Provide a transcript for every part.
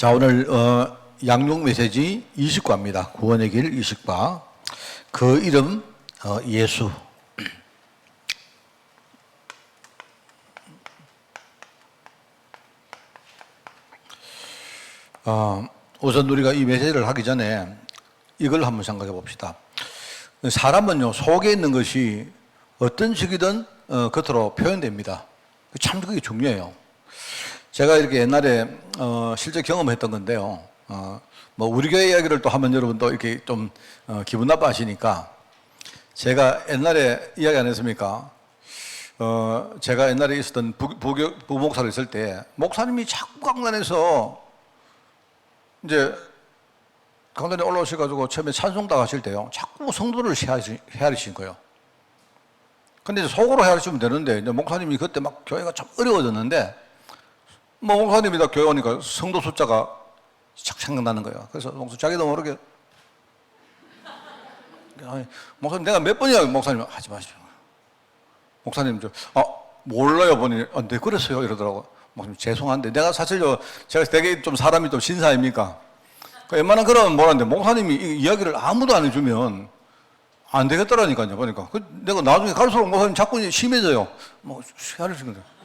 자, 오늘 어, 양육 메시지 20과입니다. 구원의 길 20과. 그 이름 어, 예수. 어, 우선 우리가 이 메시지를 하기 전에 이걸 한번 생각해 봅시다. 사람은요 속에 있는 것이 어떤 식이든 어, 겉으로 표현됩니다. 참 그게 중요해요. 제가 이렇게 옛날에 어, 실제 경험했던 건데요. 어, 뭐 우리 교회 이야기를 또 하면 여러분도 이렇게 좀 어, 기분 나빠하시니까 제가 옛날에 이야기 안 했습니까? 어, 제가 옛날에 있었던 부, 부교, 부목사로 있을 때 목사님이 자꾸 강단에서 이제 강단에 올라오셔가지고 처음에 찬송다 하실 때요. 자꾸 성도를 헤아리신 거예요. 근데 이제 속으로 헤아리시면 되는데 이제 목사님이 그때 막 교회가 참 어려워졌는데 뭐 목사님이 다 교회 오니까 성도 숫자가 착 생각나는 거예요. 그래서 목사 자기도 모르게 아니, 목사님 내가 몇 번이야 목사님 하지 마시오. 목사님 저 아, 몰라요 보니 아, 네 그랬어요 이러더라고. 목사님 죄송한데 내가 사실요 제가 되게 좀 사람이 좀 신사 아닙니까? 그 웬만한 그런 뭐라는데 목사님이 이 이야기를 아무도 안 해주면 안 되겠더라니까요. 보니까 그 내가 나중에 갈수록 목사님 자꾸 심해져요. 뭐 시간을 거예요.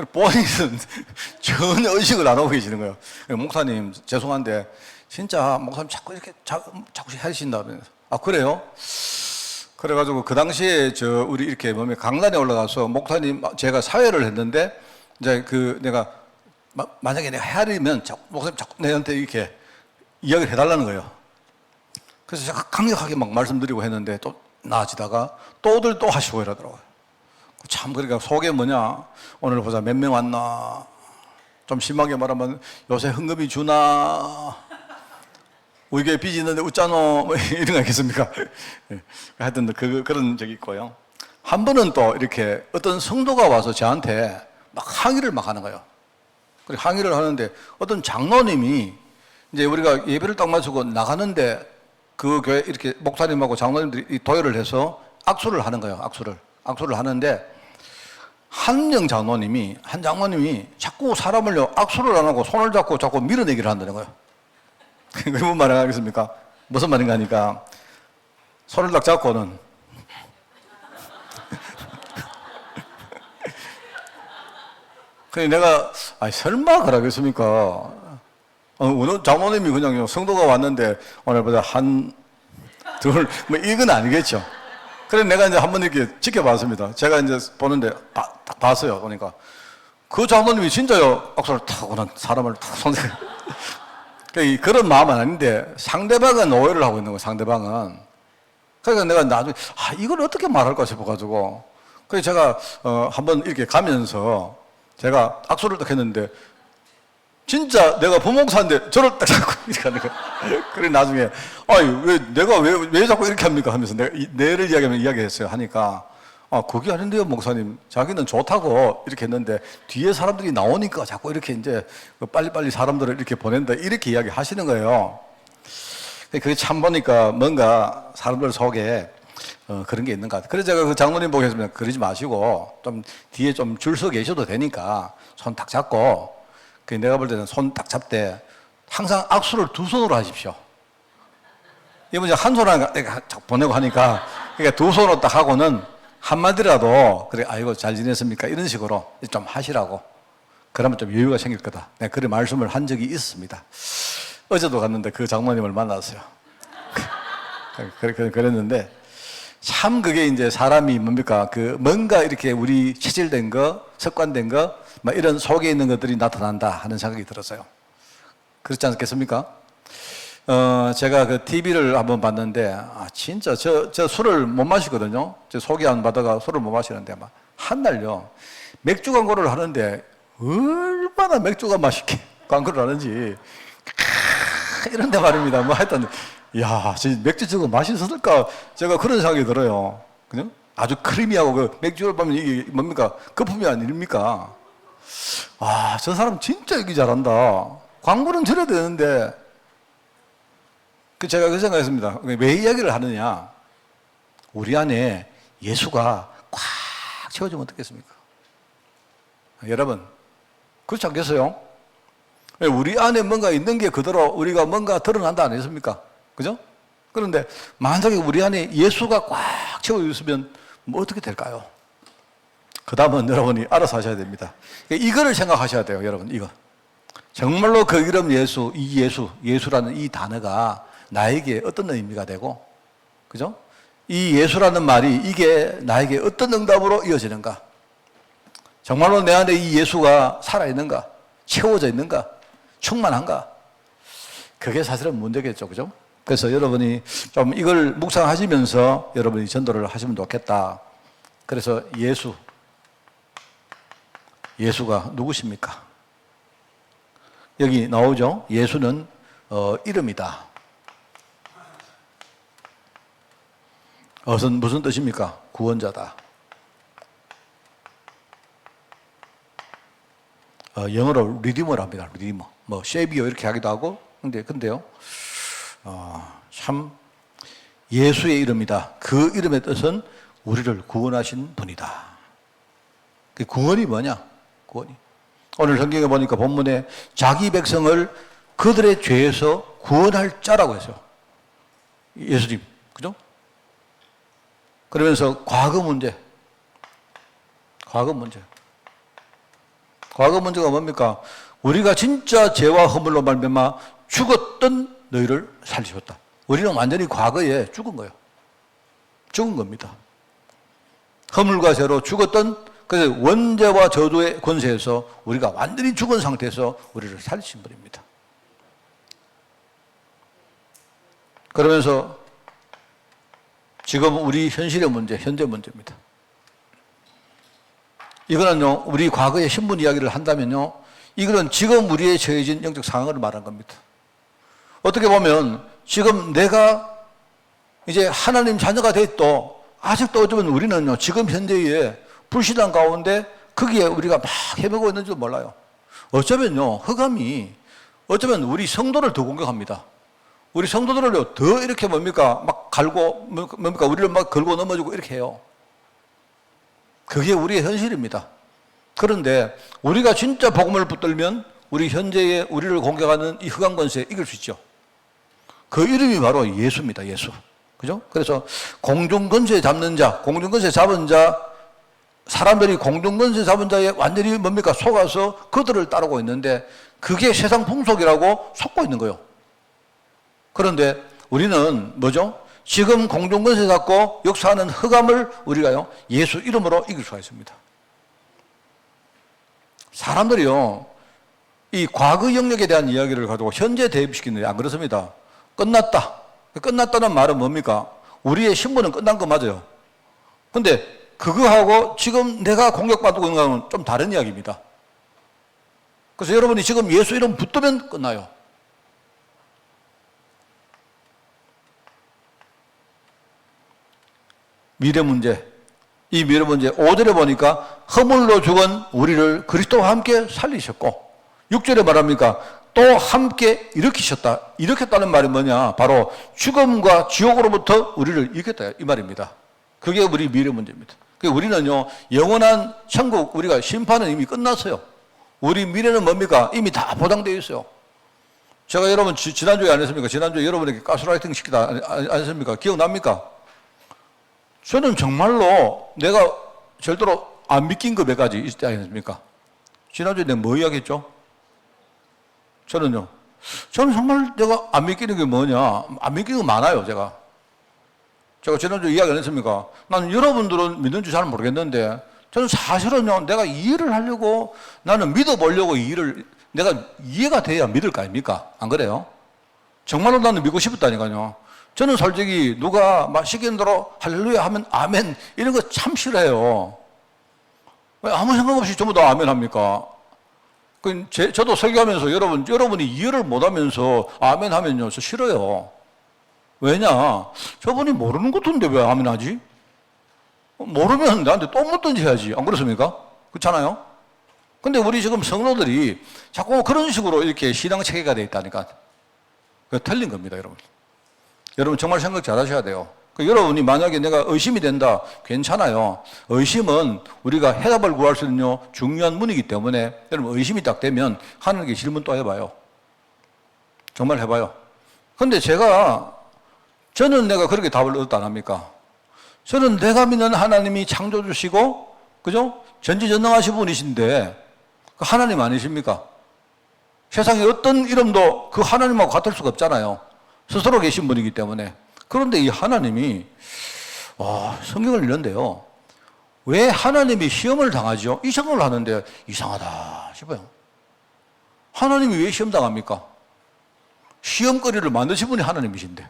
그 본인은 전혀 의식을 안 하고 계시는 거예요. 목사님 죄송한데 진짜 목사님 자꾸 이렇게 자, 자꾸 하신다. 아 그래요? 그래가지고 그 당시에 저 우리 이렇게 몸에 강단에 올라가서 목사님 제가 사회를 했는데 이제 그 내가 마, 만약에 내가 헤아리면 자꾸 목사님 자꾸 내한테 이렇게 이야기를 해달라는 거예요. 그래서 제가 강력하게 막 말씀드리고 했는데 또 나아지다가 또들 또 하시고 이러더라고요. 참 그러니까 속에 뭐냐 오늘 보자 몇 명 왔나 좀 심하게 말하면 요새 헌금이 주나 우리 교회 빚이 있는데 웃자노 뭐 이런 거 있겠습니까? 예. 하여튼 그, 그런 적이 있고요. 한 번은 또 이렇게 어떤 성도가 와서 저한테 막 항의를 막 하는 거예요. 그리고 항의를 하는데 어떤 장로님이 이제 우리가 예배를 딱 마치고 나가는데 그 교회 이렇게 목사님하고 장로님들이 도열을 해서 악수를 하는 거예요. 악수를. 악수를 하는데 한명 장로님이 한 장로님이 자꾸 사람을요 악수를 안 하고 손을 잡고 자꾸 밀어내기를 한다는 거예요. 그게 말을 하겠습니까? 무슨 말인가 하니까 손을 딱 잡고는 그래 내가 아 설마 그러겠습니까? 어, 어느 장로님이 그냥 성도가 왔는데 오늘보다 한 둘 뭐 이건 아니겠죠. 그래 내가 이제 한 번 이렇게 지켜봤습니다. 제가 이제 보는데 바, 딱 봤어요. 보니까 그 장로님이 진짜요 악수를 타고는 사람을 탁 손대. 그러니까 그런 마음은 아닌데 상대방은 오해를 하고 있는 거예요. 상대방은. 그러니까 내가 나중에 아 이걸 어떻게 말할까 싶어가지고 그래서 제가 어, 한번 이렇게 가면서 제가 악수를 딱 했는데 진짜 내가 부목사인데 저를 딱 잡고 이렇게 하는 거야. 그래 나중에 아니 왜 내가 왜 왜 자꾸 이렇게 합니까 하면서 내가 이, 내를 이야기하면 이야기했어요 하니까 아 그게 아닌데요 목사님 자기는 좋다고 이렇게 했는데 뒤에 사람들이 나오니까 자꾸 이렇게 이제 그 빨리빨리 사람들을 이렇게 보낸다 이렇게 이야기 하시는 거예요. 그게 참 보니까 뭔가 사람들 속에 어, 그런 게 있는 것 같아요. 그래서 제가 그 장로님 보고 했습니다. 그러지 마시고 좀 뒤에 좀 줄 서 계셔도 되니까 손 딱 잡고 그 내가 볼 때는 손 딱 잡되 항상 악수를 두 손으로 하십시오. 이번 이제 한 손으로 보내고 하니까 그러니까 두 손으로 딱 하고는 한마디라도 그래 아이고 잘 지냈습니까 이런 식으로 좀 하시라고 그러면 좀 여유가 생길 거다. 네, 그런 말씀을 한 적이 있습니다. 어제도 갔는데 그 장모님을 만났어요. 그랬는데 참 그게 이제 사람이 뭡니까 그 뭔가 이렇게 우리 체질된 거 습관된 거 막 이런 속에 있는 것들이 나타난다 하는 생각이 들었어요. 그렇지 않겠습니까? 어, 제가 그 TV를 한번 봤는데, 아, 진짜 저, 저 술을 못 마시거든요. 저 소개 안 받아가 술을 못 마시는데, 막, 한 날요. 맥주 광고를 하는데, 얼마나 맥주가 맛있게 광고를 하는지, 이런데 말입니다. 뭐 하여튼, 야, 저 맥주 저거 맛있었을까? 제가 그런 생각이 들어요. 그냥 아주 크리미하고 그 맥주를 보면 이게 뭡니까? 거품이 아닙니까? 아, 저 사람 진짜 얘기 잘한다. 광고는 들어야 되는데, 그 제가 그 생각했습니다. 왜 이야기를 하느냐? 우리 안에 예수가 꽉 채워지면 어떻겠습니까? 여러분, 그렇지 않겠어요? 우리 안에 뭔가 있는 게 그대로 우리가 뭔가 드러난다 아니겠습니까? 그죠? 그런데 만약에 우리 안에 예수가 꽉 채워 있으면 뭐 어떻게 될까요? 그 다음은 여러분이 알아서 하셔야 됩니다. 이거를 생각하셔야 돼요, 여러분, 이거. 정말로 그 이름 예수, 이 예수, 예수라는 이 단어가 나에게 어떤 의미가 되고, 그죠? 이 예수라는 말이 이게 나에게 어떤 응답으로 이어지는가? 정말로 내 안에 이 예수가 살아있는가? 채워져 있는가? 충만한가? 그게 사실은 문제겠죠. 그죠? 그래서 여러분이 좀 이걸 묵상하시면서 여러분이 전도를 하시면 좋겠다. 그래서 예수. 예수가 누구십니까? 여기 나오죠? 예수는 어, 이름이다. 어선 무슨 뜻입니까? 구원자다. 어, 영어로 리디머랍니다. 리디머. 뭐 쉐비어 이렇게 하기도 하고. 근데 근데요. 어, 참 예수의 이름이다. 그 이름의 뜻은 우리를 구원하신 분이다. 그 구원이 뭐냐? 구원이. 오늘 성경에 보니까 본문에 자기 백성을 그들의 죄에서 구원할 자라고 했어요. 예수님. 그죠? 그러면서 과거 문제. 과거 문제. 과거 문제가 뭡니까? 우리가 진짜 죄와 허물로 말미암아 죽었던 너희를 살리셨다. 우리는 완전히 과거에 죽은 거예요. 죽은 겁니다. 허물과 죄로 죽었던 그 원죄와 저주의 권세에서 우리가 완전히 죽은 상태에서 우리를 살리신 분입니다. 그러면서 지금 우리 현실의 문제, 현재 문제입니다. 이거는요, 우리 과거의 신분 이야기를 한다면요, 이거는 지금 우리의 처해진 영적 상황을 말한 겁니다. 어떻게 보면 지금 내가 이제 하나님 자녀가 됐도 아직도 어쩌면 우리는요, 지금 현재의 불신앙 가운데 거기에 우리가 막 헤매고 있는지도 몰라요. 어쩌면요, 흑암이 어쩌면 우리 성도를 더 공격합니다. 우리 성도들을요, 더 이렇게 뭡니까? 막 갈고, 뭡니까? 우리를 막 걸고 넘어지고 이렇게 해요. 그게 우리의 현실입니다. 그런데 우리가 진짜 복음을 붙들면 우리 현재의 우리를 공격하는 이 흑암 권세 이길 수 있죠. 그 이름이 바로 예수입니다. 예수. 그죠? 그래서 공중 권세 잡는 자, 공중 권세 잡은 자, 사람들이 공중 권세 잡은 자에 완전히 뭡니까? 속아서 그들을 따르고 있는데 그게 세상 풍속이라고 속고 있는 거예요. 그런데 우리는 뭐죠? 지금 공중권세 잡고 역사하는 흑암을 우리가요, 예수 이름으로 이길 수가 있습니다. 사람들이요, 이 과거 영역에 대한 이야기를 가지고 현재 대입시키는데 안 그렇습니다. 끝났다. 끝났다는 말은 뭡니까? 우리의 신분은 끝난 거 맞아요. 근데 그거하고 지금 내가 공격받고 있는 거는 좀 다른 이야기입니다. 그래서 여러분이 지금 예수 이름 붙으면 끝나요. 미래 문제. 이 미래 문제 5절에 보니까 허물로 죽은 우리를 그리스도와 함께 살리셨고 6절에 말합니까? 또 함께 일으키셨다. 일으켰다는 말이 뭐냐? 바로 죽음과 지옥으로부터 우리를 일으켰다. 이 말입니다. 그게 우리 미래 문제입니다. 우리는요, 영원한 천국, 우리가 심판은 이미 끝났어요. 우리 미래는 뭡니까? 이미 다 보장되어 있어요. 제가 여러분, 지, 지난주에 안 했습니까? 지난주에 여러분에게 가스라이팅 시키다 안, 안, 안 했습니까? 기억납니까? 저는 정말로 내가 절대로 안 믿긴 거 몇 가지 있지 않습니까? 지난주에 내가 뭐 이야기했죠? 저는요. 저는 정말 내가 안 믿기는 게 뭐냐? 안 믿기는 거 많아요, 제가. 제가 지난주에 이야기 안 했습니까? 나는 여러분들은 믿는지 잘 모르겠는데, 저는 사실은요, 내가 이해를 하려고, 나는 믿어보려고 이해를, 내가 이해가 돼야 믿을 거 아닙니까? 안 그래요? 정말로 나는 믿고 싶었다니까요. 저는 솔직히 누가 막 시키는 대로 할렐루야 하면 아멘 이런 거 참 싫어해요. 왜 아무 생각 없이 전부 다 아멘 합니까? 그 제, 저도 설교하면서 여러분 여러분이 이해를 못하면서 아멘 하면요 저 싫어요. 왜냐? 저분이 모르는 것인데 왜 아멘 하지? 모르면 나한테 또 묻든지 해야지. 안 그렇습니까? 그렇잖아요? 근데 우리 지금 성도들이 자꾸 그런 식으로 이렇게 신앙 체계가 되어 있다니까. 그 틀린 겁니다, 여러분. 여러분 정말 생각 잘 하셔야 돼요. 그 여러분이 만약에 내가 의심이 된다, 괜찮아요. 의심은 우리가 해답을 구할 수 있는 중요한 문이기 때문에 여러분 의심이 딱 되면 하는 게 질문 또 해봐요. 정말 해봐요. 근데 제가, 저는 내가 그렇게 답을 얻었다 안 합니까? 저는 내가 믿는 하나님이 창조주시고, 그죠? 전지전능하신 분이신데, 그 하나님 아니십니까? 세상에 어떤 이름도 그 하나님하고 같을 수가 없잖아요. 스스로 계신 분이기 때문에. 그런데 이 하나님이, 와, 성경을 읽는데요. 왜 하나님이 시험을 당하죠? 이 생각을 하는데 이상하다 싶어요. 하나님이 왜 시험 당합니까? 시험거리를 만드신 분이 하나님이신데.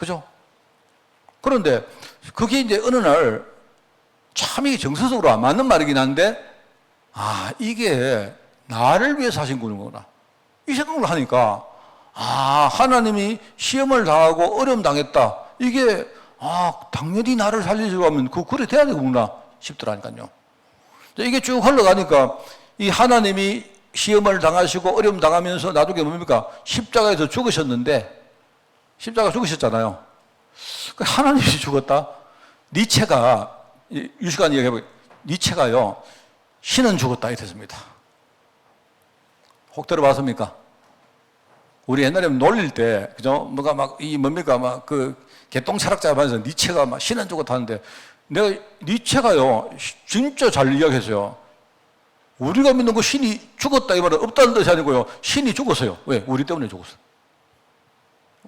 그죠? 그런데 그게 이제 어느 날 참 이게 정서적으로 안 맞는 말이긴 한데, 아, 이게 나를 위해서 하신 거구나. 이 생각을 하니까, 아, 하나님이 시험을 당하고 어려움 당했다. 이게, 아, 당연히 나를 살리려고 하면 그, 그래 돼야 되구나 싶더라니까요. 이게 쭉 흘러가니까 이 하나님이 시험을 당하시고 어려움 당하면서 나중에 뭡니까? 십자가에서 죽으셨는데, 십자가 죽으셨잖아요. 그 하나님이 죽었다? 니체가, 유시간 이야기해보면, 니체가요, 신은 죽었다 이랬습니다. 혹 들어봤습니까? 우리 옛날에 놀릴 때, 그죠? 뭐가 막, 이 뭡니까? 막 그 개똥 철학자 말해서 니체가 막 신은 죽었다 하는데, 내가 니체가요, 진짜 잘 이야기했어요. 우리가 믿는 그 신이 죽었다 이 말은 없다는 뜻이 아니고요. 신이 죽었어요. 왜? 우리 때문에 죽었어요.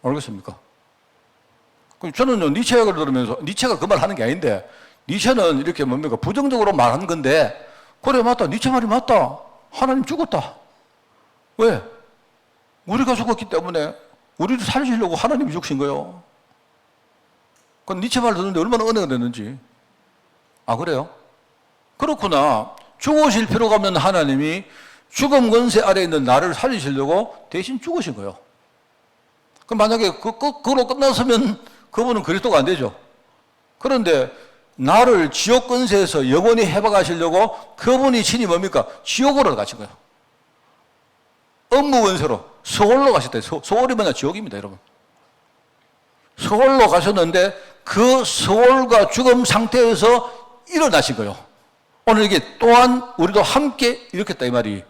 알겠습니까? 저는요, 니체 이야기를 들으면서, 니체가 그 말 하는 게 아닌데, 니체는 이렇게 뭡니까? 부정적으로 말한 건데, 그래, 맞다. 니체 말이 맞다. 하나님 죽었다. 왜? 우리가 죽었기 때문에 우리를 살리려고 하나님이 죽으신 거예요. 그건 니체 말 듣는데 얼마나 은혜가 됐는지. 아, 그래요? 그렇구나. 죽으실 필요가 없는 하나님이 죽음 권세 아래 있는 나를 살리시려고 대신 죽으신 거예요. 그럼 만약에 그, 그, 그로 끝났으면 그분은 그리스도가 안 되죠. 그런데 나를 지옥 권세에서 영원히 해박하시려고 그분이 친히 뭡니까? 지옥으로 가신 거예요. 업무 원서로 서울로 가셨대. 서, 서울이 뭐냐? 지옥입니다, 여러분. 서울로 가셨는데 그 서울과 죽음 상태에서 일어나신 거예요. 오늘 이게 또한 우리도 함께 일으켰다 이 말이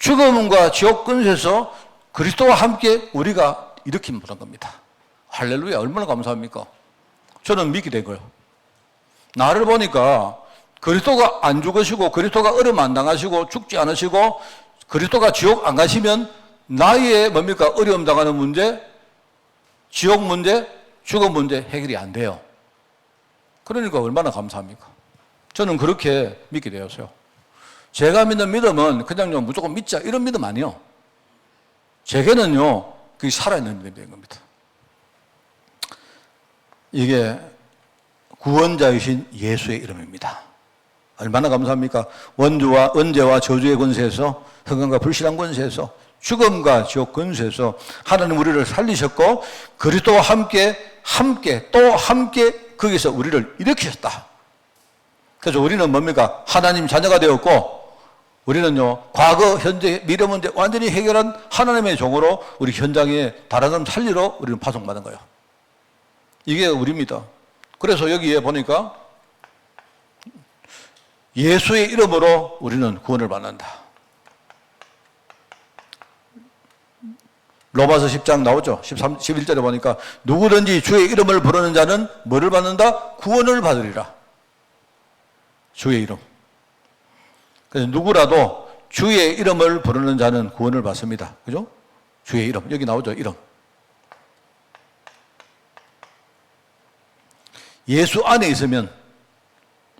죽음과 지옥 근세에서 그리스도와 함께 우리가 일으킨 그런 겁니다. 할렐루야 얼마나 감사합니까? 저는 믿게 된 거예요. 나를 보니까 그리스도가 안 죽으시고 그리스도가 어려움 안 당하시고 죽지 않으시고 그리스도가 지옥 안 가시면 나의 뭡니까 어려움 당하는 문제, 지옥 문제, 죽음 문제 해결이 안 돼요. 그러니까 얼마나 감사합니까? 저는 그렇게 믿게 되었어요. 제가 믿는 믿음은 그냥요 무조건 믿자 이런 믿음 아니요. 제게는요 그게 살아있는 믿음이 된 겁니다. 이게 구원자이신 예수의 이름입니다. 얼마나 감사합니까? 원주와 언제와 저주의 권세에서 흥한과 불신한 권세에서 죽음과 지옥 권세에서 하나님 우리를 살리셨고 그리스도와 함께 함께 또 함께 거기서 우리를 일으키셨다. 그래서 우리는 뭡니까? 하나님 자녀가 되었고 우리는요 과거, 현재, 미래 문제 완전히 해결한 하나님의 종으로 우리 현장에 다른 사람 살리러 우리는 파송받은 거예요. 이게 우리입니다. 그래서 여기에 보니까 예수의 이름으로 우리는 구원을 받는다. 로마서 10장 나오죠. 13, 11절에 보니까 누구든지 주의 이름을 부르는 자는 뭐를 받는다? 구원을 받으리라. 주의 이름. 그래서 누구라도 주의 이름을 부르는 자는 구원을 받습니다. 그죠? 주의 이름. 여기 나오죠. 이름. 예수 안에 있으면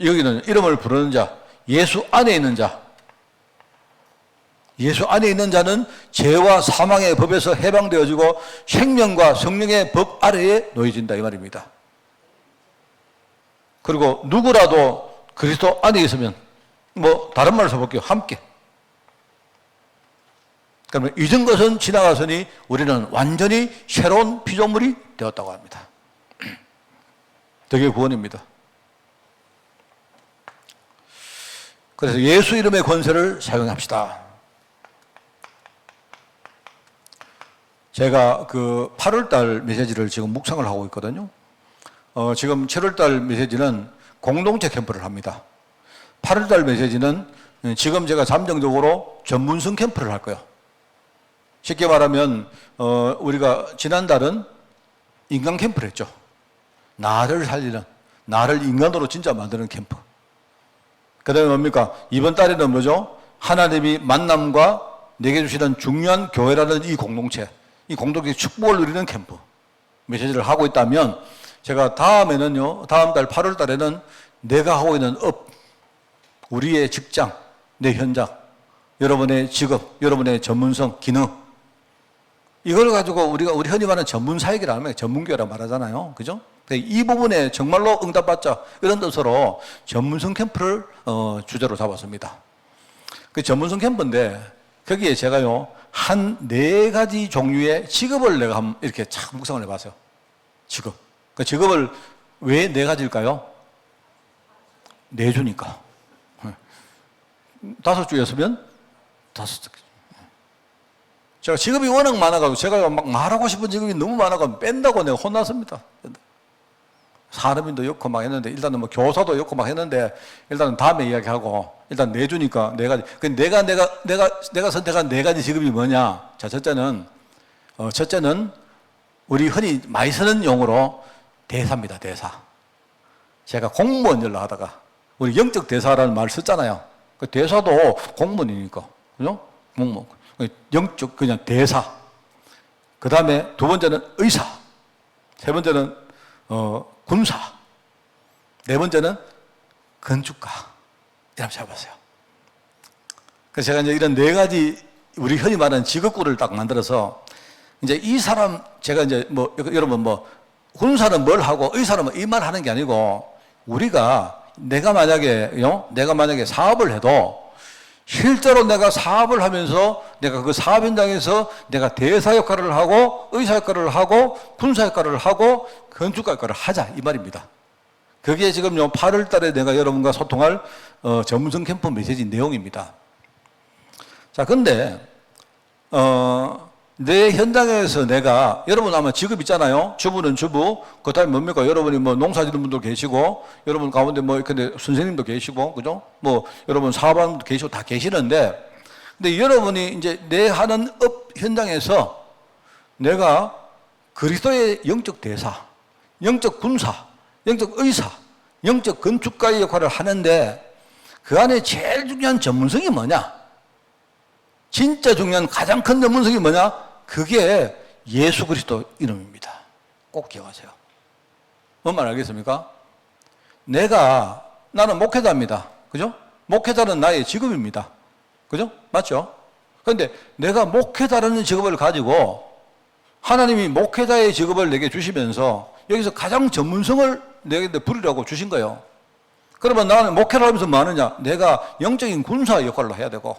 여기는 이름을 부르는 자, 예수 안에 있는 자, 예수 안에 있는 자는 죄와 사망의 법에서 해방되어지고 생명과 성령의 법 아래에 놓여진다 이 말입니다. 그리고 누구라도 그리스도 안에 있으면 뭐 다른 말을 써볼게요. 함께. 그러면 잊은 것은 지나갔으니 우리는 완전히 새로운 피조물이 되었다고 합니다. 되게 구원입니다. 그래서 예수 이름의 권세를 사용합시다. 제가 그 8월달 메시지를 지금 묵상을 하고 있거든요. 어, 지금 7월달 메시지는 공동체 캠프를 합니다. 8월달 메시지는 지금 제가 잠정적으로 전문성 캠프를 할 거예요. 쉽게 말하면 어, 우리가 지난달은 인간 캠프를 했죠. 나를 살리는, 나를 인간으로 진짜 만드는 캠프. 그 다음에 뭡니까? 이번 달에는 뭐죠? 하나님이 만남과 내게 주시는 중요한 교회라는 이 공동체, 이 공동체 축복을 누리는 캠프. 메시지를 하고 있다면 제가 다음에는요, 다음 달 8월 달에는 내가 하고 있는 업, 우리의 직장, 내 현장, 여러분의 직업, 여러분의 전문성, 기능, 이걸 가지고 우리가 우리 흔히 말하는 전문 사역이라는 말, 전문교회라 말하잖아요. 그죠? 이 부분에 정말로 응답받자 이런 뜻으로 전문성 캠프를 어, 주제로 잡았습니다. 그 전문성 캠프인데 거기에 제가요 한 네 가지 종류의 직업을 내가 이렇게 착 묵상을 해봤어요. 직업. 그 직업을 왜 네 가지일까요? 네 주니까. 다섯 주였으면 다섯 주. 제가 직업이 워낙 많아가지고 제가 막 말하고 싶은 직업이 너무 많아가지고 뺀다고 내가 혼났습니다. 사람인도 엮고 막 했는데 일단은 뭐 교사도 엮고 막 했는데 일단은 다음에 이야기하고 일단 내주니까 네 가지. 그 내가 내가 내가 내가 선택한 네 가지 직업이 뭐냐? 자 첫째는 어 첫째는 우리 흔히 많이 쓰는 용어로 대사입니다. 대사. 제가 공무원 일을 하다가 우리 영적 대사라는 말을 썼잖아요. 그 대사도 공무원이니까 그죠? 공무원. 영적 그냥 대사. 그 다음에 두 번째는 의사. 세 번째는 어, 군사. 네 번째는 건축가. 이렇게 잡았어요. 그래서 제가 이제 이런 네 가지 우리 흔히 말하는 직업구를 딱 만들어서 이제 이 사람 제가 이제 뭐 여러분 뭐 군사는 뭘 하고 의사는 뭐 이 말 하는 게 아니고 우리가 내가 만약에 요 내가 만약에 사업을 해도 실제로 내가 사업을 하면서 내가 그 사업 현장에서 내가 대사 역할을 하고 의사 역할을 하고 군사 역할을 하고 건축가 역할을 하자 이 말입니다. 그게 지금 요 8월 달에 내가 여러분과 소통할 어, 전문성 캠프 메시지 내용입니다. 자, 근데 어, 내 현장에서 내가 여러분 아마 직업 있잖아요. 주부는 주부. 그다음에 뭡니까? 여러분이 뭐 농사 짓는 분도 계시고 여러분 가운데 뭐 근데 선생님도 계시고 그죠? 뭐 여러분 사업하는 분도 계시고 다 계시는데 근데 여러분이 이제 내 하는 업 현장에서 내가 그리스도의 영적 대사, 영적 군사, 영적 의사, 영적 건축가의 역할을 하는데 그 안에 제일 중요한 전문성이 뭐냐? 진짜 중요한 가장 큰 전문성이 뭐냐? 그게 예수 그리스도 이름입니다. 꼭 기억하세요. 뭔 말 알겠습니까? 내가, 나는 목회자입니다. 그죠? 목회자는 나의 직업입니다. 그죠? 맞죠? 그런데 내가 목회자라는 직업을 가지고 하나님이 목회자의 직업을 내게 주시면서 여기서 가장 전문성을 내게 부리라고 주신 거예요. 그러면 나는 목회를 하면서 뭐 하느냐? 내가 영적인 군사 역할을 해야 되고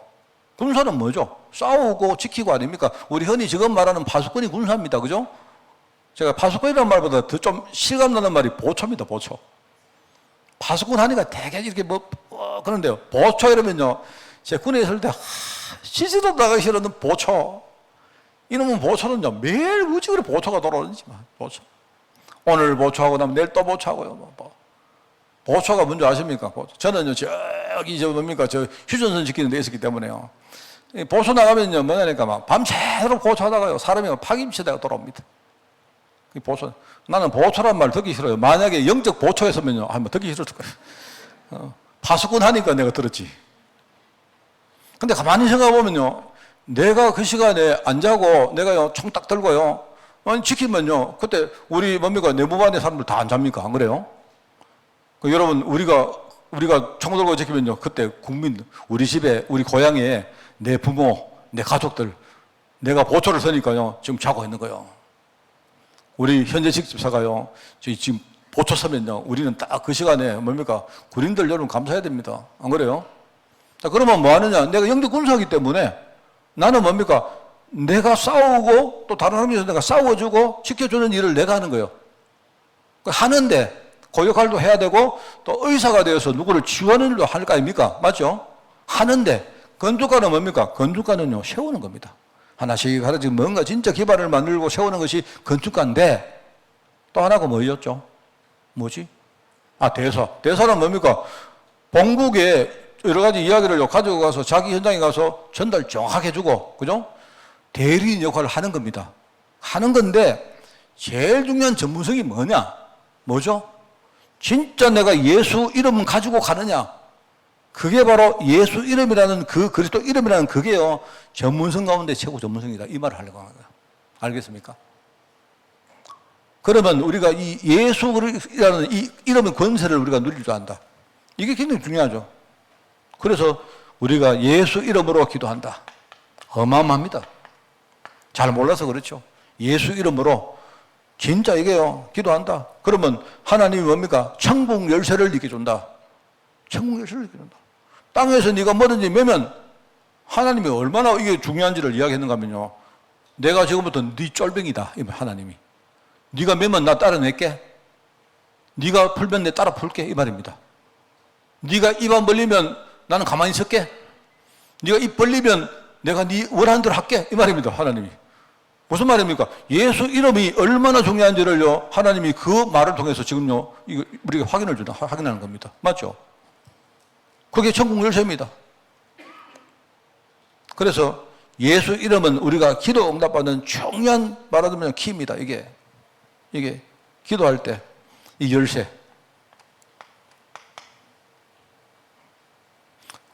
군사는 뭐죠? 싸우고 지키고 아닙니까? 우리 흔히 지금 말하는 파수꾼이 군사입니다. 그죠? 제가 파수꾼이라는 말보다 더 좀 실감나는 말이 보초입니다. 보초. 파수꾼 하니까 되게 이렇게 뭐, 어, 그런데요. 보초 이러면요. 제 군에 있을 때, 하, 시지도 나가기 싫었는 보초. 이놈은 보초는요. 매일 우직으로 보초가 돌아오는지만, 보초. 오늘 보초하고 나면 내일 또 보초하고요. 뭐, 뭐. 보초가 뭔지 아십니까? 보초. 저는요, 저기, 저 뭡니까? 저 휴전선 지키는 데 있었기 때문에요. 보초 나가면요, 뭐냐니까 막 밤새도록 보초하다가요, 사람이 파김치다가 돌아옵니다. 보초. 나는 보초란 말 듣기 싫어요. 만약에 영적 보초였으면요, 한번 듣기 싫었을 거예요. 어, 파수꾼 하니까 내가 들었지. 근데 가만히 생각해보면요, 내가 그 시간에 안 자고 내가요, 총 딱 들고요, 아니, 지키면요, 그때 우리 뭡니까? 내무반의 사람들 다 안 잡니까? 안 그래요? 그 여러분, 우리가, 우리가 총 들고 지키면요, 그때 국민, 우리 집에, 우리 고향에 내 부모, 내 가족들, 내가 보초를 서니까요, 지금 자고 있는 거예요. 우리 현재식 집사가요, 저희 지금 보초 서면요, 우리는 딱 그 시간에 뭡니까? 군인들 여러분 감사해야 됩니다. 안 그래요? 자, 그러면 뭐 하느냐? 내가 영적 군사기 때문에 나는 뭡니까? 내가 싸우고 또 다른 사람이 내가 싸워주고 지켜주는 일을 내가 하는 거예요. 하는데 그 역할도 해야 되고 또 의사가 되어서 누구를 지원하는 일도 할 거 아닙니까? 맞죠? 하는데 건축가는 뭡니까? 건축가는요, 세우는 겁니다. 하나씩 하나씩 뭔가 진짜 기반을 만들고 세우는 것이 건축가인데 또 하나가 뭐였죠? 뭐지? 아, 대사. 대사는 뭡니까? 본국에 여러 가지 이야기를 가지고 가서 자기 현장에 가서 전달 정확하게 해주고, 그죠? 대리인 역할을 하는 겁니다. 하는 건데 제일 중요한 전문성이 뭐냐? 뭐죠? 진짜 내가 예수 이름은 가지고 가느냐? 그게 바로 예수 이름이라는 그 그리스도 이름이라는 그게요. 전문성 가운데 최고 전문성이다. 이 말을 하려고 거예요. 알겠습니까? 그러면 우리가 이 예수라는 이 이름의 권세를 우리가 줄 안다. 이게 굉장히 중요하죠. 그래서 우리가 예수 이름으로 기도한다. 어마어마합니다. 잘 몰라서 그렇죠. 예수 이름으로 진짜 이게요. 기도한다. 그러면 하나님이 뭡니까? 천국 열쇠를 네게 준다. 천국 열쇠를 네게 준다. 땅에서 네가 뭐든지 매면 하나님이 얼마나 이게 중요한지를 이야기했는가 하면요. 내가 지금부터 네 쫄병이다. 하나님이. 네가 매면 나 따라낼게. 네가 풀면 내 따라 풀게 이 말입니다. 네가 입 안 벌리면 나는 가만히 있을게. 네가 입 벌리면 내가 네 원하는 대로 할게 이 말입니다. 하나님이. 무슨 말입니까? 예수 이름이 얼마나 중요한지를요, 하나님이 그 말을 통해서 지금요, 우리가 확인을 주다, 확인하는 겁니다. 맞죠? 그게 천국 열쇠입니다. 그래서 예수 이름은 우리가 기도 응답받는 중요한 말하자면 키입니다. 이게. 이게 기도할 때 이 열쇠.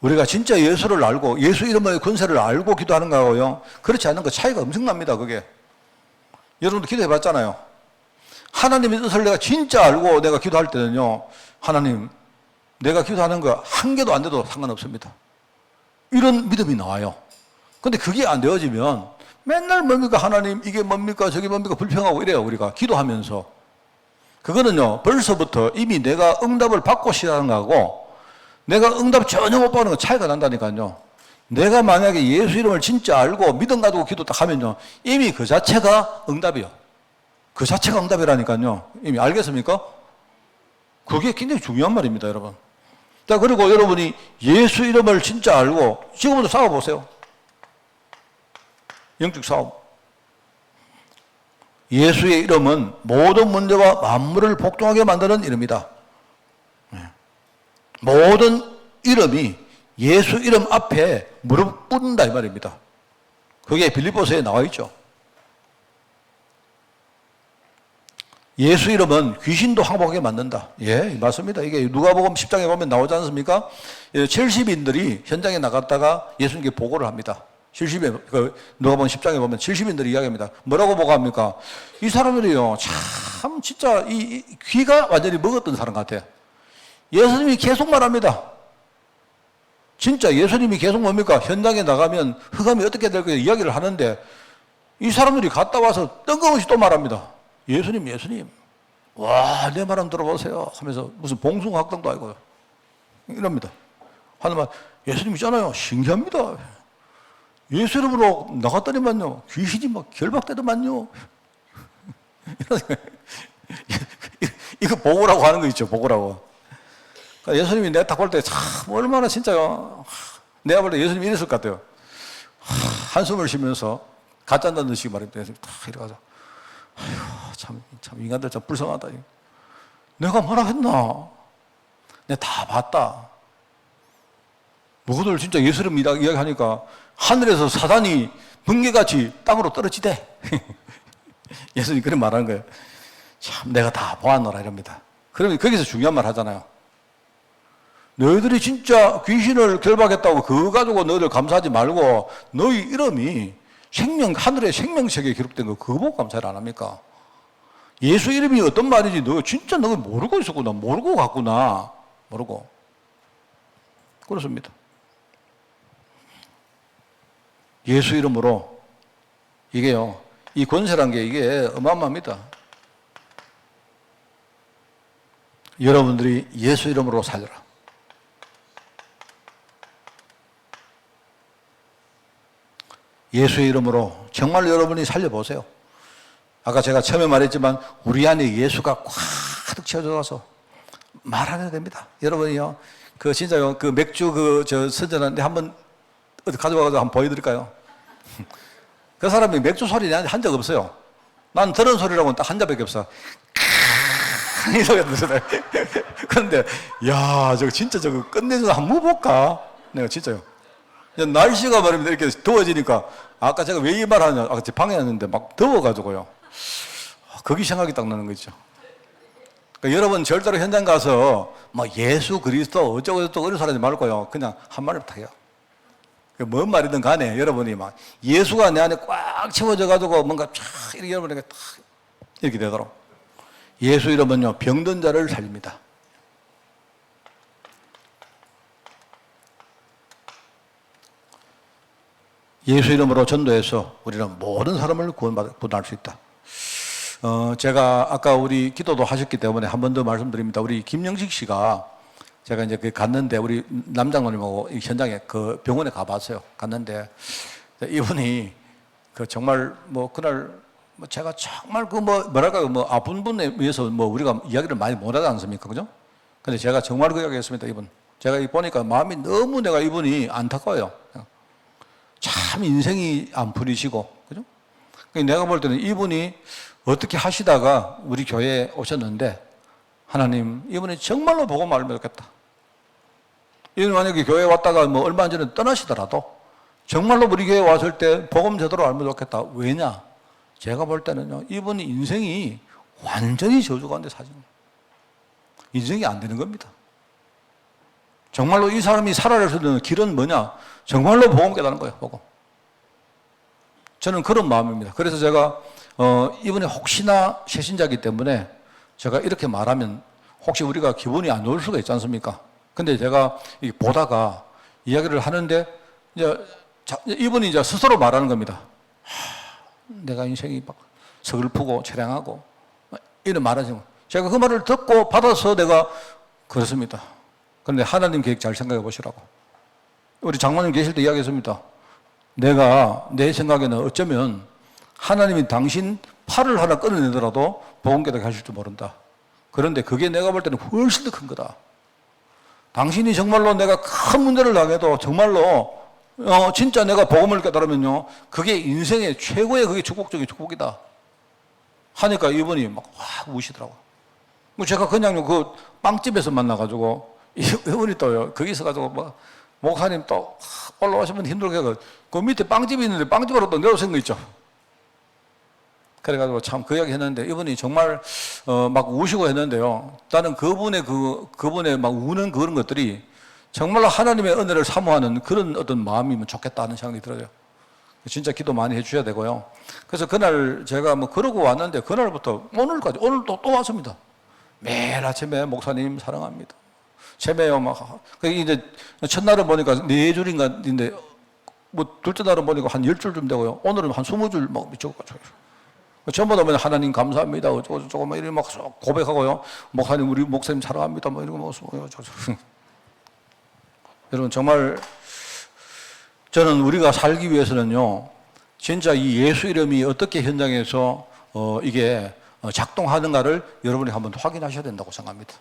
우리가 진짜 예수를 알고 예수 이름의 권세를 알고 기도하는 거하고요. 그렇지 않은 거 차이가 엄청납니다. 그게. 여러분도 기도해 봤잖아요. 하나님의 뜻을 내가 진짜 알고 내가 기도할 때는요. 하나님, 내가 기도하는 거 한 개도 안 돼도 상관없습니다. 이런 믿음이 나와요. 근데 그게 안 되어지면 맨날 뭡니까 하나님 이게 뭡니까 저게 뭡니까 불평하고 이래요 우리가 기도하면서 그거는요 벌써부터 이미 내가 응답을 받고 시작하는 거하고 내가 응답 전혀 못 받는 거 차이가 난다니까요 내가 만약에 예수 이름을 진짜 알고 믿음 가지고 기도 딱 하면요 이미 그 자체가 응답이요 그 자체가 응답이라니까요 이미 알겠습니까? 그게 굉장히 중요한 말입니다 여러분 자 그리고 여러분이 예수 이름을 진짜 알고 지금부터 싸워보세요 영적 싸움. 예수의 이름은 모든 문제와 만물을 복종하게 만드는 이름이다. 네. 모든 이름이 예수 이름 앞에 무릎 꿇는다 이 말입니다. 그게 빌립보서에 나와 있죠. 예수 이름은 귀신도 항복하게 만든다. 예, 맞습니다. 이게 누가복음 10장에 보면 나오지 않습니까? 70인들이 현장에 나갔다가 예수님께 보고를 합니다. 70에, 그, 누가 보면 10장에 보면 70인들이 이야기합니다. 뭐라고 보고합니까? 이 사람들이요, 참, 진짜, 이, 이 귀가 완전히 먹었던 사람 같아요. 예수님이 계속 말합니다. 진짜 예수님이 계속 뭡니까? 현장에 나가면 흑암이 어떻게 될 거야 이야기를 하는데 이 사람들이 갔다 와서 뜬금없이 또 말합니다. 예수님, 예수님. 와, 내 말 한번 들어보세요. 하면서 무슨 봉숭학당도 아니고요. 이럽니다. 하는 말, 예수님 있잖아요. 신기합니다. 예수 이름으로 나갔더니만요. 귀신이 막 결박되더만요. 이거 보고라고 하는 거 있죠. 보고라고. 그러니까 예수님이 내가 딱 볼 때 참 얼마나 진짜요. 내가 볼 때 예수님이 이랬을 것 같아요. 한숨을 쉬면서 가짠다는 듯이 말입니다. 예수님 딱 이래가지고. 아휴, 참, 참, 인간들 참 불쌍하다. 내가 뭐라 했나? 내가 다 봤다. 누구들 진짜 예수 이름 이야기하니까 하늘에서 사단이 번개같이 땅으로 떨어지대. 예수님 그런 말하는 거예요. 참 내가 다 보았노라 이럽니다. 그러면 거기서 중요한 말 하잖아요. 너희들이 진짜 귀신을 결박했다고 그거 가지고 너희들 감사하지 말고 너희 이름이 생명 하늘의 생명책에 기록된 거 그거 보고 감사를 안 합니까? 예수 이름이 어떤 말인지 너 진짜 너 모르고 있었구나 모르고 갔구나 모르고 그렇습니다. 예수 이름으로 이게요. 이 권세란 게 이게 어마어마합니다. 여러분들이 예수 이름으로 살려라. 예수의 이름으로 정말 여러분이 살려보세요. 아까 제가 처음에 말했지만 우리 안에 예수가 꽉 채워져서 말하게 됩니다. 여러분이요. 그 진짜요. 그 맥주 그 저 선전하는데 한번 어디 가져와가지고 한번 보여드릴까요? 그 사람이 맥주 소리 내한 적 없어요. 난 들은 소리라고는 딱 한 자밖에 없어. 이 소리가 들잖아요. 그런데, 야, 저거 진짜 저거 끝내줘서 한번 먹어볼까? 내가 진짜요. 날씨가 말입니다. 이렇게 더워지니까 아까 제가 왜 이 말 하냐. 아까 제 방에 왔는데 막 더워가지고요. 아, 거기 생각이 딱 나는 거죠. 그러니까 여러분 절대로 현장 가서 뭐 예수 그리스도 어쩌고 저쩌고 이런 소리 하지 말고요. 그냥 한 말을 딱 해요. 그뭔 말이든 간에 여러분이 막 예수가 내 안에 꽉 채워져 가지고 뭔가 쫙 이렇게 여러분에게 딱 이렇게 되도록 예수 이름은요 병든 자를 살립니다. 예수 이름으로 전도해서 우리는 모든 사람을 구원할 수 있다. 어, 제가 아까 우리 기도도 하셨기 때문에 한 번 더 말씀드립니다. 우리 김영식 씨가 제가 이제 그 갔는데 우리 남장로님하고 이 현장에 그 병원에 가봤어요. 갔는데 이분이 그 정말 뭐 그날 뭐 제가 정말 그 뭐 뭐랄까 뭐 아픈 분에 의해서 뭐 우리가 이야기를 많이 못하지 않습니까? 그죠? 근데 제가 정말 그 이야기 했습니다. 이분. 제가 이 보니까 마음이 너무 내가 이분이 안타까워요. 참 인생이 안 풀리시고, 그죠? 그러니까 내가 볼 때는 이분이 어떻게 하시다가 우리 교회에 오셨는데, 하나님, 이분이 정말로 보고 말면 좋겠다. 이분 만약에 교회에 왔다가 뭐 얼마 전에 떠나시더라도, 정말로 우리 교회에 왔을 때 복음 제대로 알면 좋겠다. 왜냐? 제가 볼 때는요, 이분이 인생이 완전히 저주 가운데 사진. 인생이 안 되는 겁니다. 정말로 이 사람이 살아갈 수 있는 길은 뭐냐? 정말로 복음 깨닫는 거예요, 복음. 저는 그런 마음입니다. 그래서 제가, 어, 이번에 혹시나 새신자기 때문에 제가 이렇게 말하면 혹시 우리가 기분이 안 좋을 수가 있지 않습니까? 근데 제가 이 보다가 이야기를 하는데 이제 자, 이분이 이제 스스로 말하는 겁니다. 하, 내가 인생이 막 서글프고 처량하고 이런 말하지. 제가 그 말을 듣고 받아서 내가 그렇습니다. 그런데 하나님 계획 잘 생각해 보시라고. 우리 장모님 계실 때 이야기했습니다. 내가 내 생각에는 어쩌면 하나님이 당신 팔을 하나 끊어내더라도 깨닫게 하실 줄 모른다. 그런데 그게 내가 볼 때는 훨씬 더 큰 거다. 당신이 정말로 내가 큰 문제를 당해도 정말로 어, 진짜 내가 복음을 깨달으면요. 그게 인생의 최고의 그게 축복적인 축복이다. 하니까 이분이 막, 와, 우시더라고. 뭐 제가 그냥 그 빵집에서 만나가지고 이분이 또요. 거기 있어가지고 뭐 목사님 또 올라오시면 힘들게 그 밑에 빵집이 있는데 빵집으로 또 내려오신 거 있죠. 그래가지고 참 그 이야기 했는데 이분이 정말 어, 막 우시고 했는데요. 나는 그분의 그, 그분의 막 우는 그런 것들이 정말로 하나님의 은혜를 사모하는 그런 어떤 마음이면 좋겠다는 생각이 들어요. 진짜 기도 많이 해주셔야 되고요. 그래서 그날 제가 뭐 그러고 왔는데 그날부터 오늘까지 오늘 또, 또 왔습니다. 매일 아침에 목사님 사랑합니다. 제매요 막. 그 이제 첫날은 보니까 네 줄인가 인데 뭐 둘째 날은 보니까 한 열 줄쯤 되고요. 오늘은 한 스무 줄막 미쳐가지고. 전부 다 하나님 뭐 감사합니다. 어쩌고 저쩌고 막 이렇게 막 고백하고요. 목사님 우리 목사님 사랑합니다. 뭐 이런 거 뭐. 여러분 정말 저는 우리가 살기 위해서는요. 진짜 이 예수 이름이 어떻게 현장에서 어 이게 작동하는가를 여러분이 한번 확인하셔야 된다고 생각합니다.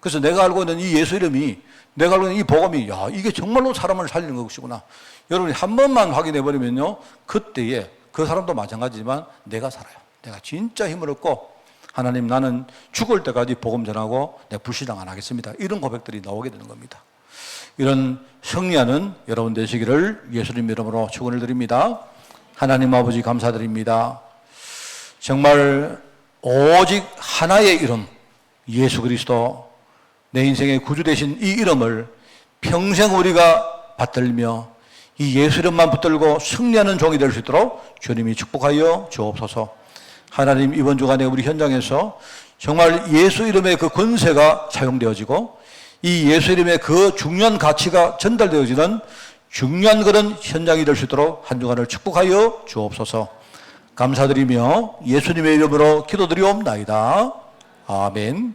그래서 내가 알고 있는 이 예수 이름이 내가 알고 있는 이 복음이 야 이게 정말로 사람을 살리는 것이구나. 여러분이 한 번만 확인해 버리면요 그때에 그 사람도 마찬가지지만 내가 살아요. 내가 진짜 힘을 얻고 하나님 나는 죽을 때까지 복음 전하고 내 불신앙 안 하겠습니다. 이런 고백들이 나오게 되는 겁니다. 이런 승리하는 여러분 되시기를 예수님 이름으로 축원을 드립니다. 하나님 아버지 감사드립니다. 정말 오직 하나의 이름 예수 그리스도 내 인생의 구주 되신 이 이름을 평생 우리가 받들며 이 예수 이름만 붙들고 승리하는 종이 될 수 있도록 주님이 축복하여 주옵소서. 하나님 이번 주간에 우리 현장에서 정말 예수 이름의 그 권세가 사용되어지고 이 예수 이름의 그 중요한 가치가 전달되어지는 중요한 그런 현장이 될 수 있도록 한 주간을 축복하여 주옵소서. 감사드리며 예수님의 이름으로 기도드리옵나이다. 아멘.